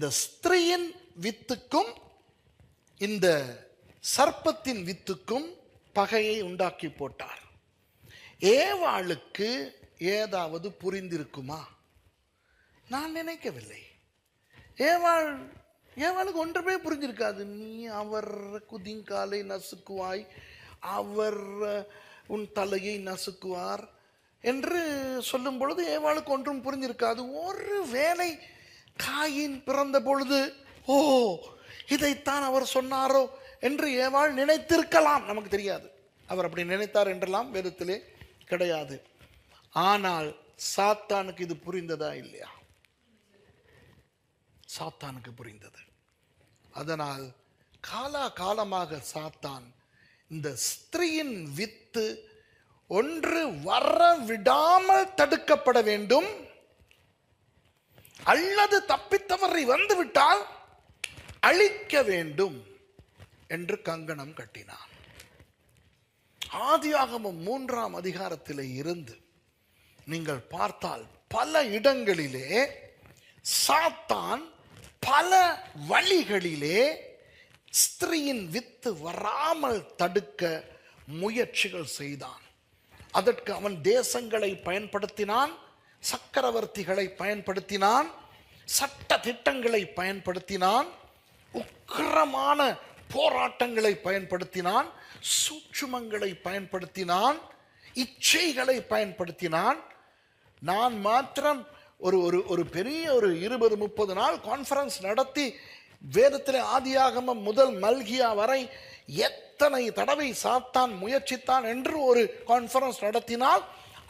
இந்த ஸ்திரீயின் வித்துக்கும் இந்த சர்ப்பத்தின் வித்துக்கும் பகையை உண்டாக்கி போட்டார். ஏவாளுக்கு ஏதாவது புரிந்திருக்குமா? நான் நினைக்கவில்லை. ஏவாள் ஏவாளுக்கு ஒன்றுமே புரிஞ்சிருக்காது. நீ அவர் குதிங்காலை நசுக்குவாய் அவர் உன் தலையை நசுக்குவார் என்று சொல்லும் பொழுது ஏவாளுக்கு ஒன்றும் புரிஞ்சிருக்காது. ஒரு வேலை காயின் பிறந்த பொழுது ஓ இதைத்தான் அவர் சொன்னாரோ என்று ஏவாள் நினைத்திருக்கலாம். நமக்கு தெரியாது. அவர் அப்படி நினைத்தார் என்றெல்லாம் வேதத்திலே கிடையாது. ஆனால் சாத்தானுக்கு இது புரிந்ததா இல்லையா? சாத்தானுக்கு புரிந்தது. அதனால் காலா காலமாக சாத்தான் இந்த ஸ்திரீயின் வித்து ஒன்று வர விடாமல் தடுக்கப்பட வேண்டும். அல்லது தப்பித்தவரை வந்துவிட்டால் அழிக்க வேண்டும் என்று கங்கணம் கட்டினான். ஆதியாகமம் மூன்றாம் அதிகாரத்திலே இருந்து நீங்கள் பார்த்தால் பல இடங்களிலே சாத்தான் பல வழிகளிலே ஸ்திரீயின் வித்து வராமல் தடுக்க முயற்சிகள் செய்தான். அதற்கு அவன் தேசங்களை பயன்படுத்தினான் சக்கரவர்த்திகளை பயன்படுத்தினான் சட்ட திட்டங்களை பயன்படுத்தினான் உக்கிரமான போராட்டங்களை பயன்படுத்தினான் சூட்சுமங்களை பயன்படுத்தினான் இச்சைகளை பயன்படுத்தினான். நான் மாத்திரம் ஒரு ஒரு ஒரு பெரிய ஒரு இருபது முப்பது நாள் கான்ஃபரன்ஸ் நடத்தி வேதத்தில் ஆதியாகமம் முதல் மல்கியா வரை எத்தனை தடவை சாத்தான் முயற்சித்தான் என்று ஒரு கான்ஃபரன்ஸ் நடத்தினால்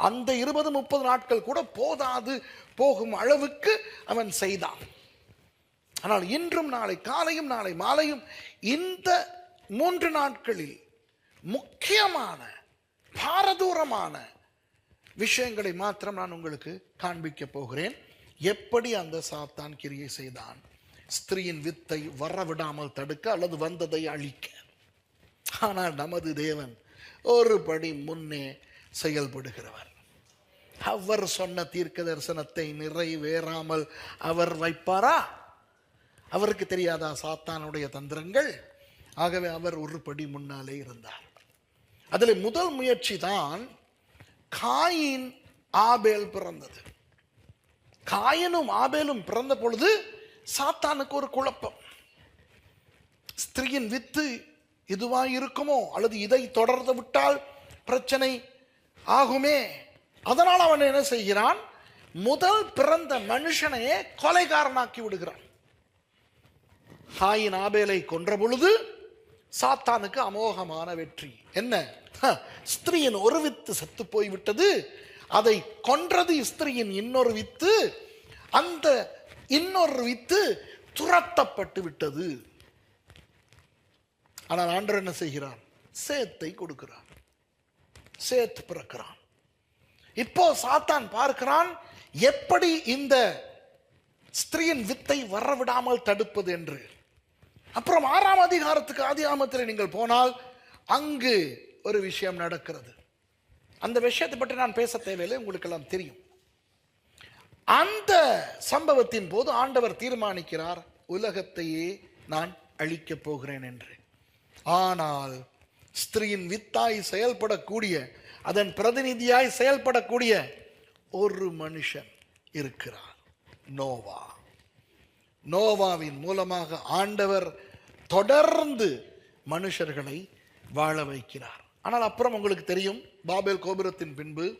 அந்த இருபது முப்பது நாட்கள் கூட போதாது போகும் அளவுக்கு அவன் செய்தான். ஆனால் இன்றும் நாளை காலையும் நாளை மாலையும் இந்த மூன்று நாட்களில் முக்கியமான பாரதூரமான விஷயங்களை மாத்திரம் நான் உங்களுக்கு காண்பிக்க போகிறேன். எப்படி அந்த சாத்தான் கிரியை செய்தான்? ஸ்திரீயின் வித்தை வரவிடாமல் தடுக்க அல்லது வந்ததை அழிக்க? ஆனால் நமது தேவன் ஒரு படி முன்னே செயல்படுகிறவர். அவர் சொன்ன தீர்க்க தரிசனத்தை நிறைவேறாமல் அவர் வைப்பாரா? அவருக்கு தெரியாதா சாத்தானுடைய தந்திரங்கள்? ஆகவே அவர் ஒரு படி முன்னாலே இருந்தார். அதில் முதல் முயற்சி தான் காயின் ஆபேல் பிறந்தது. காயனும் ஆபேலும் பிறந்த பொழுது சாத்தானுக்கு ஒரு குழப்பம். ஸ்திரீயின் வித்து இதுவாக இருக்குமோ அல்லது இதை தொடர்ந்து விட்டால் பிரச்சனை ஆகுமே? அதனால் அவன் என்ன செய்கிறான்? முதல் பிறந்த மனுஷனையே கொலைகாரனாக்கி விடுகிறான். ஹாயின் ஆபேலை கொன்ற பொழுது சாத்தானுக்கு அமோகமான வெற்றி. என்ன? ஹ, ஸ்திரீயின் ஒரு வித்து செத்து போய்விட்டது. அதை கொன்றது ஸ்திரீயின் இன்னொரு வித்து. அந்த இன்னொரு வித்து துரத்தப்பட்டு விட்டது. ஆனால் ஆண்டர் என்ன செய்கிறான்? சேத்தை கொடுக்கிறான். சேத்து பிறக்கிறான். இப்போ சாத்தான் பார்க்கிறான் எப்படி இந்த ஸ்திரீயின் வித்தை வரவிடாமல் தடுப்பது என்று? அப்புறம் ஆறாம் அதிகாரத்துக்கு ஆதிகாமத்தில் நீங்கள் போனால் அங்கு ஒரு விஷயம் நடக்கிறது. அந்த விஷயத்தை பற்றி நான் பேச தேவையில்லை உங்களுக்கு எல்லாம் தெரியும். அந்த சம்பவத்தின் போது ஆண்டவர் தீர்மானிக்கிறார் உலகத்தையே நான் அழிக்கப் போகிறேன் என்று. ஆனால் ஸ்திரீயின் வித்தாய் செயல்படக்கூடிய அதன் பிரதிநிதியாய் செயல்படக்கூடிய ஒரு மனுஷன் இருக்கிறார் நோவா. நோவாவின் மூலமாக ஆண்டவர் தொடர்ந்து மனுஷர்களை வாழ வைக்கிறார். ஆனால் அப்புறம் உங்களுக்கு தெரியும் பாபேல் கோபுரத்தின் பின்பு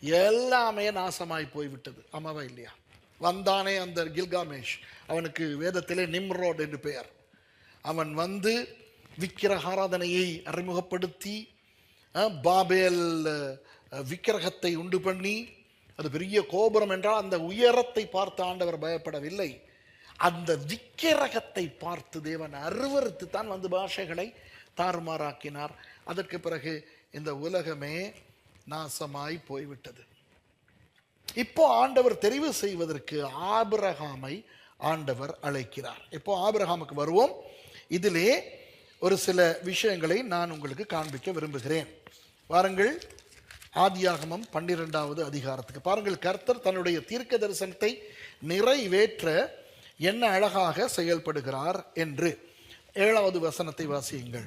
எல்லாமே நாசமாய் போய்விட்டது. ஆமாவா இல்லையா? வந்தானே அந்த கில்காமேஷ். அவனுக்கு வேதத்திலே நிம்ரோட் என்று பெயர். அவன் வந்து விக்கிரஹாராதனையை அறிமுகப்படுத்தி பாபேல் விக்கிரகத்தை உண்டு பண்ணி அது பெரிய கோபுரம் என்றால் அந்த உயரத்தை பார்த்து ஆண்டவர் பயப்படவில்லை. அந்த விக்கிரகத்தை பார்த்து தேவன் அருவறுத்து தான் வந்து பாஷைகளை தாறுமாறாக்கினார். அதற்கு பிறகு இந்த உலகமே நாசமாய் போய்விட்டது. இப்போ ஆண்டவர் தெரிவு செய்வதற்கு ஆபிரகாமை ஆண்டவர் அழைக்கிறார். இப்போ ஆபிரகாமுக்கு வருவோம். இதிலே ஒரு சில விஷயங்களை நான் உங்களுக்கு காண்பிக்க விரும்புகிறேன். வாருங்கள். ஆதியாகமம் பன்னிரெண்டாவது அதிகாரத்துக்கு. பாருங்கள் கர்த்தர் தன்னுடைய தீர்க்க தரிசனத்தை நிறைவேற்ற என்ன அழகாக செயல்படுகிறார் என்று. ஏழாவது வசனத்தை வாசியுங்கள்.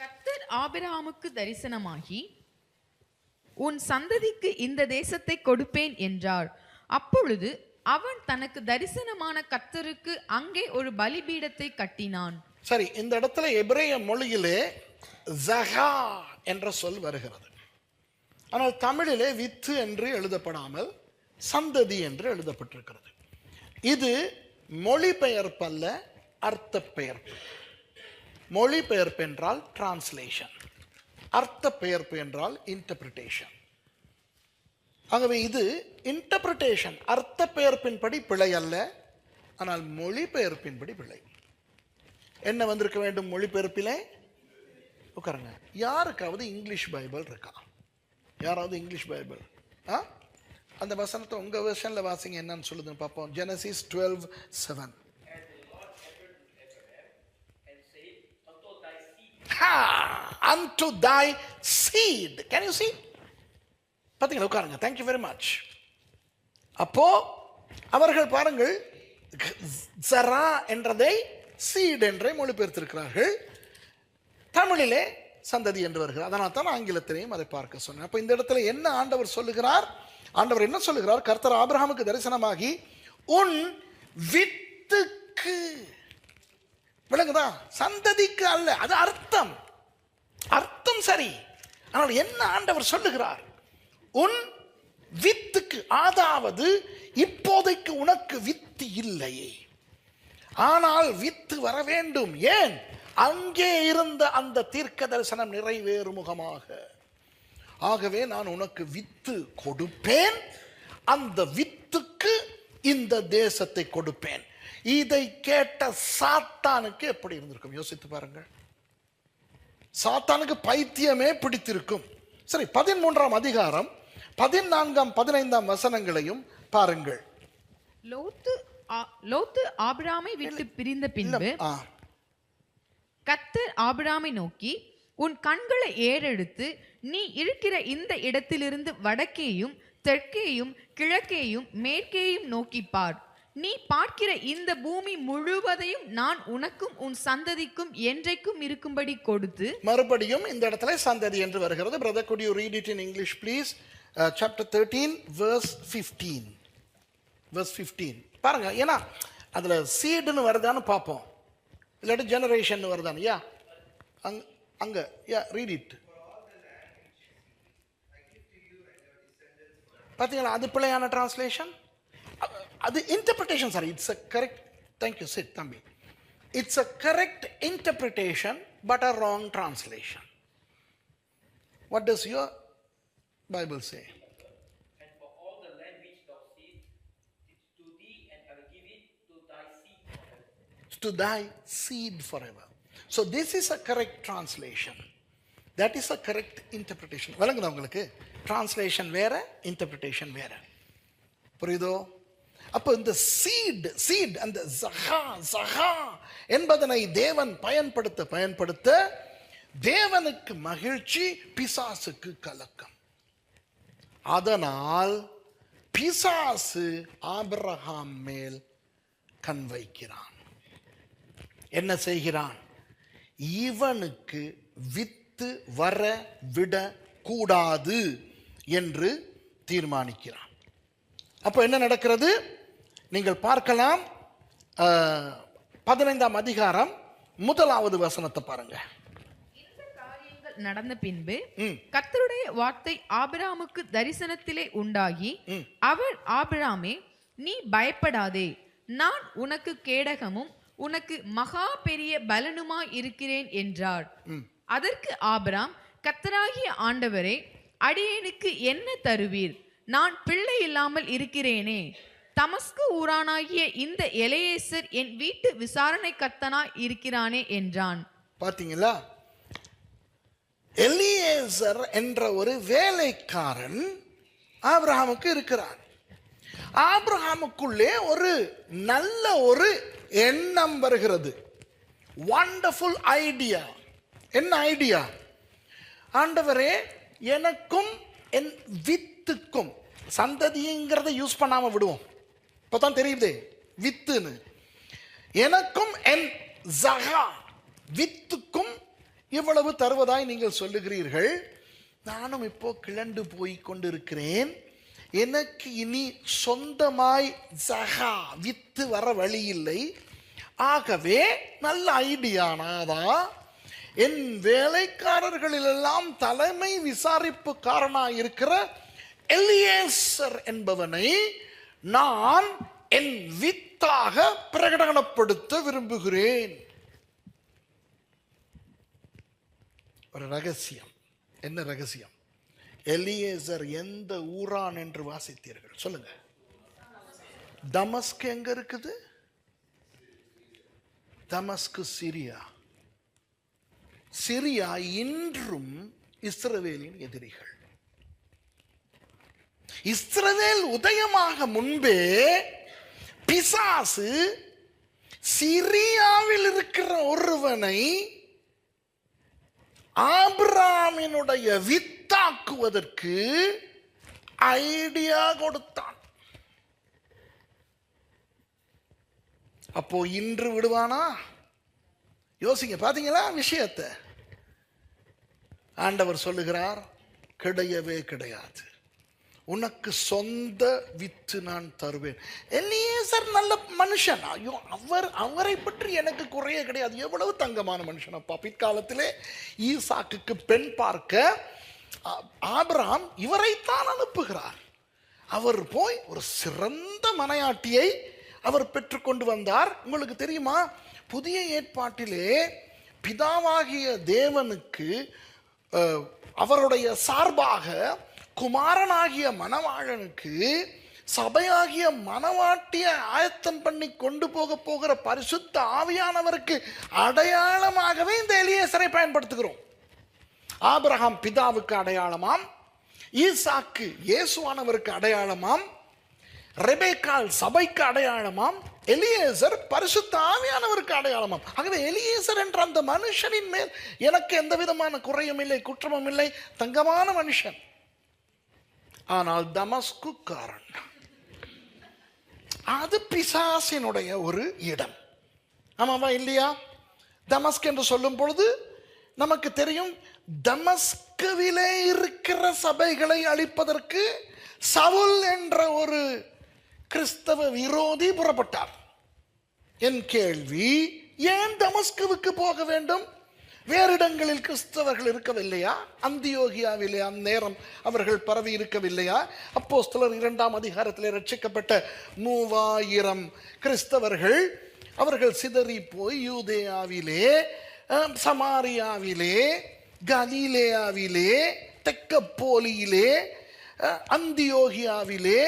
கர்த்தர் ஆபிரகாமுக்கு தரிசனமாகி உன் சந்ததிக்கு இந்த தேசத்தை கொடுப்பேன் என்றார். அப்பொழுது அவன் தனக்கு தரிசனமான கர்த்தருக்கு அங்கே ஒரு பலிபீடத்தை கட்டினான். சரி இந்த இடத்துல எபிரேய மொழியிலே ஜஹா என்ற சொல் வருகிறது. ஆனால் தமிழிலே வித்து என்று எழுதப்படாமல் சந்ததி என்று எழுதப்பட்டிருக்கிறது. இது மொழிபெயர்ப்பல்ல அர்த்த பெயர்ப்பு மொழிபெயர்ப்பு என்றால் டிரான்ஸ்லேஷன் அர்த்த பெயர்ப்பு என்றால் இன்டர்பிரிட்டேஷன் ஆகவே இது இன்டர்பிரிட்டேஷன் அர்த்த பெயர்ப்பின்படி பிழை அல்ல ஆனால் மொழிபெயர்ப்பின்படி பிழை. என்ன வந்திருக்க வேண்டும் மொழிபெயர்ப்பிலே? உட்காருங்க. யாருக்காவது இங்கிலீஷ் பைபிள் இருக்கா? யாராவது இங்கிலீஷ் பைபிள்? ஆ? அந்த வசனத்தை உங்க வெர்ஷன்ல வாசிங்க என்னன்னு சொல்லுதுன்னு பார்ப்போம். Genesis twelve seven unto thy seed. Can you see? பார்த்தீங்களா உட்காருங்க. தேங்க்யூ வெரி மச் அப்போ அவர்கள் பாருங்கள் ஜரா என்றதை சீட் என்றே மொழிபெயர்த்திருக்கிறார்கள். தமிழிலே சந்ததி என்று வருகிறார். அதனால் தான் ஆங்கிலத்திலையும் அதை பார்க்க சொன்னேன். அப்போ இந்த இடத்துல என்ன ஆண்டவர் சொல்லுகிறார்? ஆண்டவர் என்ன சொல்லுகிறார்? கர்த்தர் ஆபிரகாமுக்கு தரிசனமாகி உன் வித்துக்கு விளங்குதா? சந்ததிக்கு அல்ல அது அர்த்தம். அர்த்தம் சரி. ஆனால் என்ன ஆண்டவர் சொல்லுகிறார்? உன் வித்துக்கு அதாவது இப்போதைக்கு உனக்கு வித்து இல்லையே. ஆனால் வித்து வர வேண்டும் ஏன்? அங்கே இருந்த அந்த தீர்க்க தரிசனம் நிறைவேறு முகமாக ஆகவே நான் உனக்கு வித்து கொடுப்பேன். அந்த வித்துக்கு இந்த தேசத்தை கொடுப்பேன். இதை கேட்ட சாத்தானுக்கு எப்படி இருந்திருக்கும்? யோசித்து பாருங்கள். சாத்தானுக்கு பைத்தியமே பிடித்திருக்கும். சரி பதிமூன்றாம் அதிகாரம் பதினான்காம் பதினைந்தாம் வசனங்களையும் பாருங்கள். லோத்து லோத்து ஆபிராமை விட்டு பிரிந்த பின்பு கத்தர் ஆபிராமை நோக்கி உன் கண்களை ஏறெடுத்து நீ இருக்கிற இந்த இடத்திலிருந்து வடக்கேயும் தெற்கேயும் கிழக்கேயும் மேற்கேயும் நோக்கி பார். நீ பார்க்கிற இந்த பூமி முழுவதையும் நான் உனக்கும் உன் சந்ததிக்கும் என்றைக்கும் இருக்கும்படி கொடுத்து மறுபடியும் இந்த இடத்துல சந்ததி என்று வருகிறது. Brother could you read it in English please chapter chapter 13 verse 15 verse 15 பாருங்க ஏன்னா அதில் சீடுன்னு வருதான்னு பார்ப்போம். இல்லாட்டி ஜெனரேஷன் வருதான்? யா அங்க அங்கே. யா ரீட் இட் பார்த்தீங்களா அது பிள்ளையான டிரான்ஸ்லேஷன் அது interpretation sir it's a correct thank you sit தம்பி. It's a correct interpretation but a wrong translation what does your Bible say to thy seed forever. So this is a correct translation. That is a correct interpretation. விளங்குதா உங்களுக்கு translation வேற interpretation வேற புரியுதோ அப்போ இந்த seat seat அந்த ஜஹா ஜஹா என்பதனை தேவன் பயன்படுத்த பயன்படுத்த தேவனுக்கு மகிழ்ச்சி பிசாசுக்கு கலக்கம் அதனால் பிசாசு ஆபிரஹாம் மேல் கண் வைக்கிறான் என்ன செய்கிறான்? இவனுக்கு வித்து வர விட கூடாது என்று தீர்மானிக்கிறான். அப்போ என்ன நடக்கிறது? நீங்கள் பார்க்கலாம் பதினைந்தாம் அதிகாரம் முதலாவது வசனத்தை பாருங்க. இந்த காரியங்கள் நடந்த பின்பு ம். கர்த்தருடைய வார்த்தை ஆபிராமுக்கு தரிசனத்திலே உண்டாகி அவர் ஆபிராமே நீ பயப்படாதே. நான் உனக்கு கேடகமும் உனக்கு மகா பெரிய பலனுமாய் இருக்கிறேன் என்றார். அதற்கு ஆபிராம் கர்த்தராகிய ஆண்டவரே அடியேனுக்கு என்ன தருவீர்? நான் பிள்ளை இல்லாமல் இருக்கிறேனே. தமஸ்கு ஊரானாகிய இந்த எலையேசர் என் வீட்டு விசாரணை கர்த்தனாய் இருக்கிறானே என்றான். பார்த்தீங்களா எலியேசர் என்ற ஒரு வேலைக்காரன் ஆபிரகாமுக்கு இருக்கிறான். ஆபிரகாமுக்குள்ளே ஒரு நல்ல ஒரு எண்ணம் வருகிறது. வண்டர்ஃபுல் ஐடியா என்ன ஐடியா ஆண்டவரே எனக்கும் என் வித்துக்கும் சந்ததிங்கிறத யூஸ் பண்ணாமல் விடுவோம். இப்போ தான் தெரியுதே வித்துன்னு. எனக்கும் என் ஜகா வித்துக்கும் இவ்வளவு தருவதாய் நீங்கள் சொல்லுகிறீர்கள். நானும் இப்போ கிளண்டு போய் கொண்டிருக்கிறேன். எனக்கு இனி சொந்தமாய் ஜகா வித்து வர வழி இல்லை ஆகவே நல்ல ஐடியானாதான் என் வேலைக்காரர்களிலெல்லாம் தலைமை விசாரிப்புக்காரனாக இருக்கிற எலியேசர் என்பவனை நான் என் வித்தாக பிரகடனப்படுத்த விரும்புகிறேன். ஒரு ரகசியம். என்ன ரகசியம்? எலியேசர் எந்த ஊரான் என்று வாசித்தீர்கள்? சொல்லுங்க. தமஸ்க் எங்க இருக்குது? தமஸ்கு சிரியா. சிரியா இன்றும் இஸ்ரவேலின் எதிரிகள். இஸ்ரவேல் உதயமாக முன்பே பிசாசு சிரியாவில் இருக்கிற ஒருவனை ஆபிராமினுடைய வித்தாக்குவதற்கு ஐடியா கொடுத்தான். அப்போ இன்று விடுவானா? யோசிங்க பாத்தீங்களா விஷயத்தை? ஆண்டவர் சொல்லுகிறார் கிடையவே கிடையாது. உனக்கு சொந்த வித்து நான் தருவேன். எலியேசர் நல்ல மனுஷன். ஐயோ அவர் அவரை பற்றி எனக்கு குறைய கிடையாது. எவ்வளவு தங்கமான மனுஷன் அப்பா. பிற்காலத்திலே ஈசாக்குக்கு பெண் பார்க்க ஆ- இவரைத்தான் அனுப்புகிறார். அவர் போய் ஒரு சிறந்த மனையாட்டியை அவர் பெற்றுக்கொண்டு வந்தார். உங்களுக்கு தெரியுமா? புதிய ஏற்பாட்டிலே பிதாவாகிய தேவனுக்கு அஹ், அவருடைய சார்பாக குமாரனாகிய மணவாழனுக்கு சபையாகிய மனவாட்டியை ஆயத்தம் பண்ணி கொண்டு போக போகிற பரிசுத்த ஆவியானவருக்கு அடையாளமாகவே இந்த எலியேசரை பயன்படுத்துகிறோம். ஆபிரகாம் பிதாவுக்கு அடையாளமாம் ஈசாக்கு இயேசுவானவருக்கு அடையாளமாம் ரெபேக்கால் சபைக்கு அடையாளமாம் எலியேசர் பரிசுத்தாவியானவருக்கு அடையாளமாம். ஆகவே எலியேசர் என்ற அந்த மனுஷனின் மேல் எனக்கு எந்த விதமான குறையும் இல்லை குற்றமும் இல்லை தங்கமான மனுஷன். ஆனால் தமஸ்குக்காரன். அது பிசாசினுடைய ஒரு இடம். ஆமாவா இல்லையா? தமஸ்க் என்று சொல்லும் பொழுது நமக்கு தெரியும் தமஸ்கவிலே இருக்கிற சபைகளை அழிப்பதற்கு சவுல் என்ற ஒரு கிறிஸ்தவ விரோதி புறப்பட்டார். என் கேள்வி ஏன் தமஸ்குவுக்கு போக வேண்டும்? வேறு இடங்களில் கிறிஸ்தவர்கள் இருக்கவில்லையா? அந்தியோகியாவிலே அந்நேரம் அவர்கள் பரவி இருக்கவில்லையா? அப்போஸ்தலர் இரண்டாம் அதிகாரத்திலே ரட்சிக்கப்பட்ட மூவாயிரம் கிறிஸ்தவர்கள் அவர்கள் சிதறி போய் யூதேயாவிலே சமாரியாவிலே கலீலேயாவிலே தெக்கப்போலியிலே அந்தியோகியாவிலே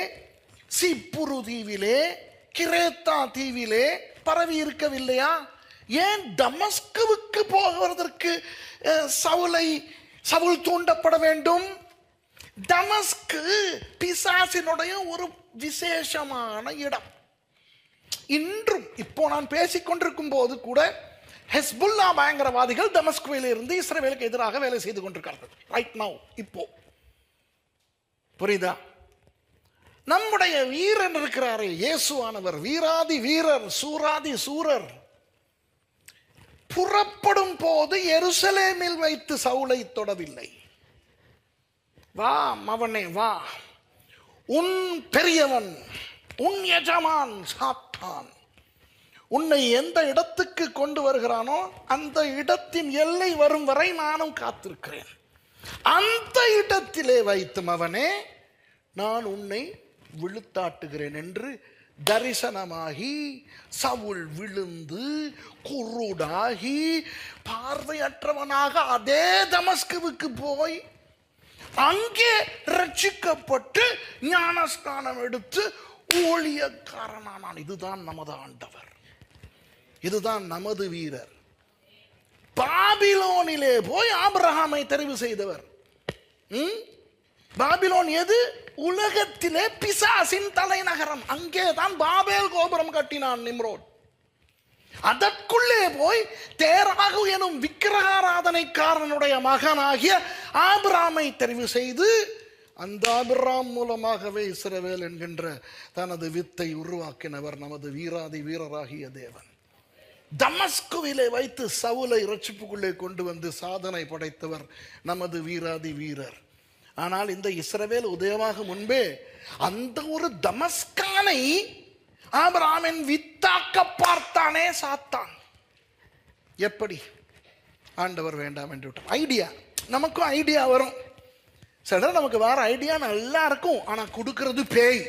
சிப்புரு தீவிலே கிரேத்தா தீவிலே பரவி இருக்கவில்லையா ஏன் தமஸ்குவுக்கு போகிறதற்கு சவுலை சவுல் தூண்டப்பட வேண்டும் தமஸ்கு பிசாசினுடைய ஒரு விசேஷமான இடம் இன்றும் இப்போ நான் பேசிக்கொண்டிருக்கும் போது கூட ஹெஸ்புல்லா பயங்கரவாதிகள் தமஸ்குவில் இருந்து இஸ்ரேலுக்கு எதிராக வேலை செய்து கொண்டிருக்கிறார்கள் ரைட் நவ் இப்போ. புரியுதா? நம்முடைய வீரன் இருக்கிறாரே இயேசுவானவர். வீராதி வீரர் சூராதி சூரர். புறப்படும் போது எருசலேமில் வைத்து சவுளை தொடவில்லை. வா மவனே வா. உன் பெரியவன் உன் எஜமான் சாத்தான். உன்னை எந்த இடத்துக்கு கொண்டு வருகிறானோ அந்த இடத்தின் எல்லை வரும் வரை நானும் காத்திருக்கிறேன். அந்த இடத்திலே வைத்து அவனே நான் உன்னை விழுத்தாட்டுகிறேன் என்று தரிசனமாகி சவுல் விழுந்து குருடாகி பார்வையற்றவனாக அதே தமஸ்குவுக்கு போய் அங்கே ரட்சிக்கப்பட்டு ஞானஸ்நானம் எடுத்து ஊழியக்காரனானான். இதுதான் நமது ஆண்டவர். இதுதான் நமது வீரர். பாபிலோனிலே போய் ஆபிரஹாமை தெரிவு செய்தவர். பாபிலோன் எது? உலகத்திலே பிசாசின் தலைநகரம். அங்கே தான் பாபேல் கோபுரம் கட்டினான் நிம்ரோட் அதற்குள்ளே போய் தேராகு எனும் விக்கிரகாராதனைக்காரனுடைய மகனாகிய ஆபிராமை தெரிவு செய்து அந்த ஆபிராம் மூலமாகவே இஸ்ரவேல் என்கின்ற தனது வித்தை உருவாக்கினவர் நமது வீராதி வீரராகிய தேவன். தமஸ்குவிலே வைத்து சவுலை இரட்சிப்புக்குள்ளே கொண்டு வந்து சாதனை படைத்தவர் நமது வீராதி வீரர். ஆனால் இந்த இஸ்ரவேல் உதயமாக முன்பே அந்த ஒரு தமஸ்கானை ஆபிரகாமின் வித்தாக்க பார்த்தானே சாத்தான். எப்படி? ஆண்டவர் வேண்டாம் என்று விட்டார். ஐடியா. நமக்கும் ஐடியா வரும். சில நமக்கு வேற ஐடியா நல்லா இருக்கும். ஆனா கொடுக்கறது பேய்.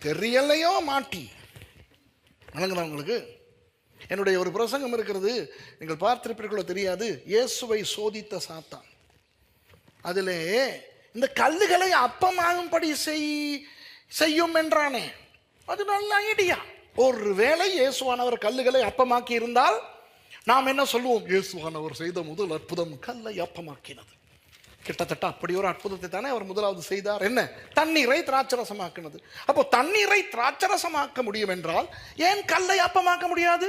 தெரியலையோ மாட்டி. வணங்குதா உங்களுக்கு என்னுடைய ஒரு பிரசங்கம் இருக்கிறது. நீங்கள் பார்த்திருப்பீர்களோ தெரியாது. இயேசுவை சோதித்த சாத்தான். அதிலே இந்த கல்லுகளை அப்பமாகும்படி செய் செய்யும் என்றானே. அது நல்ல ஐடியா. ஒருவேளை இயேசுவானவர் கல்லுகளை அப்பமாக்கி இருந்தால் நாம் என்ன சொல்லுவோம்? இயேசுவானவர் செய்த முதல் அற்புதம் கல்லை அப்பமாக்கினது. கிட்டத்தட்ட அப்படி ஒரு அற்புதத்தை தானே அவர் முதலாவது செய்தார்? என்ன? தண்ணீரை திராட்சரசமாக்கினது. அப்போ தண்ணீரை திராட்சரசமாக்க முடியும் என்றால் ஏன் கல்லை அப்பமாக்க முடியாது?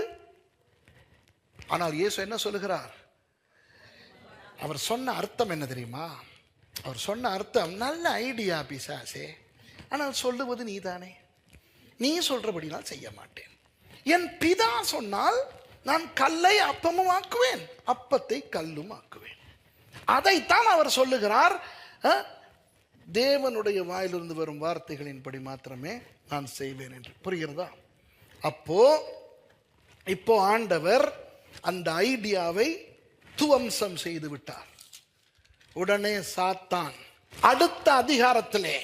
ஆனால் இயேசு என்ன சொல்லுகிறார்? அவர் சொன்ன அர்த்தம் என்ன தெரியுமா? அவர் சொன்ன அர்த்தம் நல்ல ஐடியா பிசாசே ஆனால் சொல்லுவது நீதானே. நீ சொல்றபடி நான் செய்ய மாட்டேன். என் பிதா சொன்னால் நான் கல்லை அப்பமும் ஆக்குவேன் அப்பத்தை கல்லும் ஆக்குவேன். அதைத்தான் அவர் சொல்லுகிறார் தேவனுடைய வாயிலிருந்து வரும் வார்த்தைகளின்படி மாத்திரமே நான் செய்வேன் என்று. புரிகிறதா? அப்போ இப்போ ஆண்டவர் அந்த ஐடியாவை துவம்சம் செய்து விட்டார். உடனே சாத்தான் அடுத்த அதிகாரத்திலே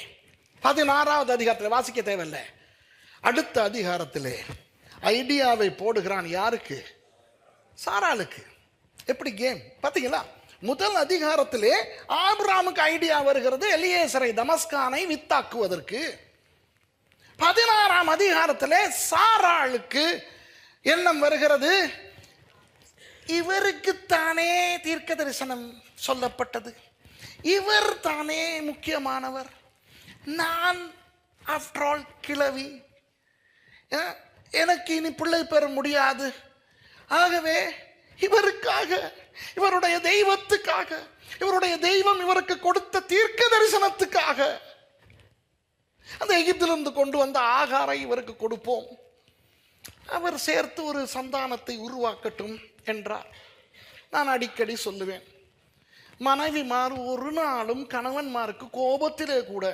பதினாறாவது அதிகாரத்தில் வாசிக்க தேவையில்லை. அடுத்த அதிகாரத்திலே ஐடியாவை போடுகிறான் யாருக்கு? சாராளுக்கு. எப்படி கேம்? பார்த்தீங்களா? முதல் அதிகாரத்திலே ஆபிராமுக்கு ஐடியா வருகிறது எலியேசரை தமஸ்கானை வித்தாக்குவதற்கு. பதினாறாம் அதிகாரத்திலே சாராளுக்கு எண்ணம் வருகிறது. இவருக்குத்தானே தீர்க்க தரிசனம் சொல்லப்பட்டது. இவர் தானே முக்கியமானவர். நான் ஆஃப்டர் ஆல் கிழவி. எனக்கு இனி பிள்ளை பெற முடியாது. ஆகவே இவருக்காக இவருடைய தெய்வத்துக்காக இவருடைய தெய்வம் இவருக்கு கொடுத்த தீர்க்க தரிசனத்துக்காக அந்த எகிப்திலிருந்து கொண்டு வந்த ஆகாரை இவருக்கு கொடுப்போம். அவர் சேர்த்து ஒரு சந்தானத்தை உருவாக்கட்டும் என்றார். நான் அடிக்கடி சொல்லுவேன் மனைவிமார் ஒரு நாளும் கணவன்மாருக்கு கோபத்திலே கூட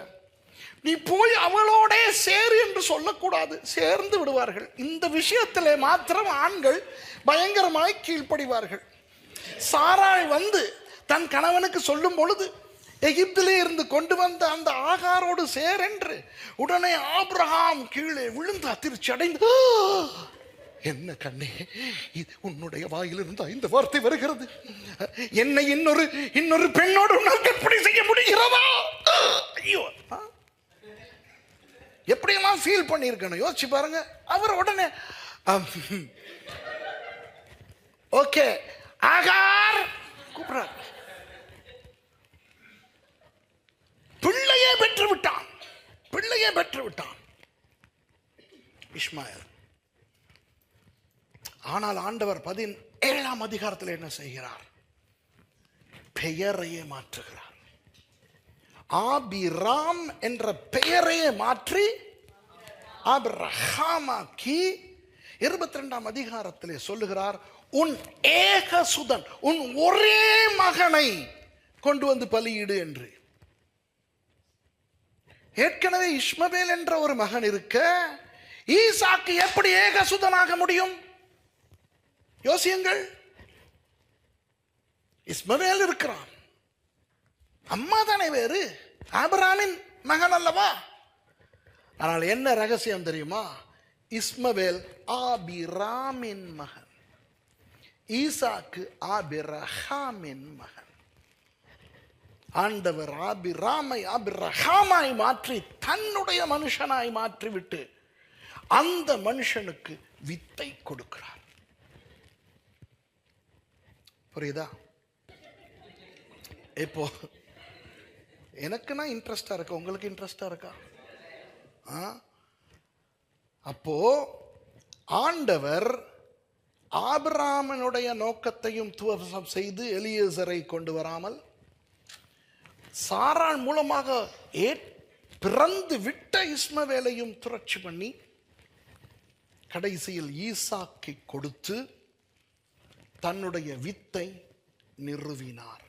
நீ போய் அவளோடே சேரு என்று சொல்லக்கூடாது. சேர்ந்து விடுவார்கள். இந்த விஷயத்தில் மாத்திரம் ஆண்கள் பயங்கரமாய் கீழ்ப்படிவார்கள். சாராய் வந்து தன் கணவனுக்கு சொல்லும் பொழுது எகிப்திலே இருந்து கொண்டு வந்த அந்த ஆகாரோடு சேரென்று உடனே ஆப்ரஹாம் கீழே விழுந்து அதிர்ச்சி அடைந்து என்ன கண்ணே இது உன்னுடைய வாயிலிருந்து இந்த வார்த்தை வருகிறது. என்னை இன்னொரு இன்னொரு பெண்ணோடு உன்னால் கற்பனை செய்ய முடிகிறதா? ஐயோ ஆ? எப்படியெல்லாம் ஃபீல் பண்ணியிருக்கணும் யோசிச்சு பாருங்க. அவர் உடனே ஓகே ஆகார் கூப்பிடுறார். பிள்ளையே பெற்று விட்டான். பிள்ளையே பெற்று விட்டான். இஸ்மாயில். ஆனால் ஆண்டவர் பதின் ஏழாம் அதிகாரத்தில் என்ன செய்கிறார்? பெயரையே மாற்றுகிறார். ஆபிராம் என்ற பெயரையே மாற்றி ஆபிரஹாமாக்கி இருபத்தி ரெண்டாம் அதிகாரத்திலே சொல்லுகிறார் உன் ஏகசுதன் உன் ஒரே மகனை கொண்டு வந்து பலியிடு என்று. ஏற்கனவே இஸ்மவேல் என்ற ஒரு மகன் இருக்க ஈசாக்கு எப்படி ஏகசுதனாக முடியும்? யோசியுங்கள். இஸ்மவேல் இருக்கிறான். அம்மா தானே வேறு? ஆபிராமின் மகன் அல்லவா? ஆனால் என்ன ரகசியம் தெரியுமா? இஸ்மவேல் ஆபிராமின் மகன். ஈசாக்கு ஆபிரஹாமின் மகன். ஆண்டவர் ஆபிராமை ஆபிரஹாமாய் மாற்றி தன்னுடைய மனுஷனாய் மாற்றிவிட்டு அந்த மனுஷனுக்கு வித்தை கொடுக்கிறார். புரியுதா? இப்போ எனக்குன்னா இன்ட்ரெஸ்டாக இருக்கா? உங்களுக்கு இன்ட்ரெஸ்டாக இருக்கா? ஆ? அப்போ ஆண்டவர் ஆபிராமனுடைய நோக்கத்தையும் துவசம் செய்து எலியசரை கொண்டு வராமல் சாரான் மூலமாக ஏ பிறந்து விட்ட இஸ்மவேலையும் துரட்சி பண்ணி கடைசியில் ஈசாக்கை கொடுத்து தன்னுடைய வித்தை நிறுவினார்.